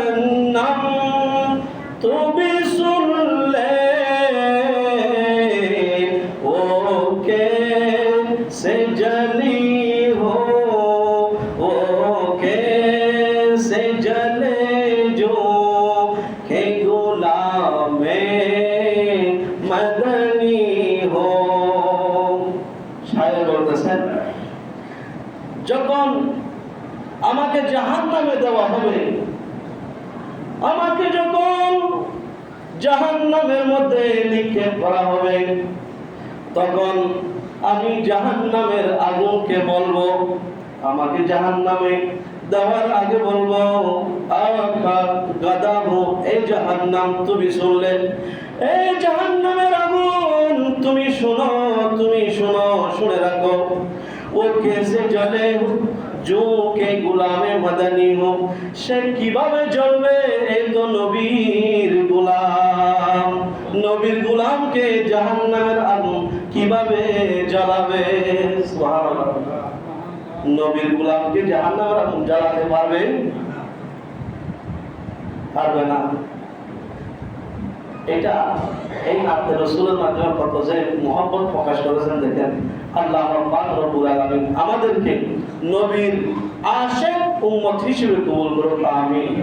جهنم تبص الليل اوكي سے جلی ہو اوکے سے جلے جو کہ غلام مدنی ہو شاعر বলতেছেন যখন আমাকে জাহান্নামে দেওয়া হবে আমাকে যখন জাহান নামের মধ্যে নিক্ষেপ করা হবে, তখন আমি জাহান নামের আগুনকে বলব, আমাকে জাহান নামে দেওয়ার আগে বলব গাদাবো এই জাহান নাম তুমি শুনলে? এই জাহান নামের আগুন, তুমি শোনো তুমি শোনো, শুনে রাখো। ও কেসে জ্বলে जो के गुलामे मदनी हो সে কিভাবে জ্বলবে এই তো নবীর গোলাম নবীর গোলামকে জাহান্নামের আগুন কিভাবে জ্বালাবে সুবহানাল্লাহ নবীর গোলামকে জাহান্নামের আগুন জ্বালাতে পারবে পারবে না এটা এই আপনি রসুলের মাধ্যমে কত যে মোহাম্মত প্রকাশ করেছেন দেখেন, আল্লাহ রব্বুল আলামিন আমাদেরকে নবীর আশেক উম্মত হিসেবে কবুল করুন আমিন।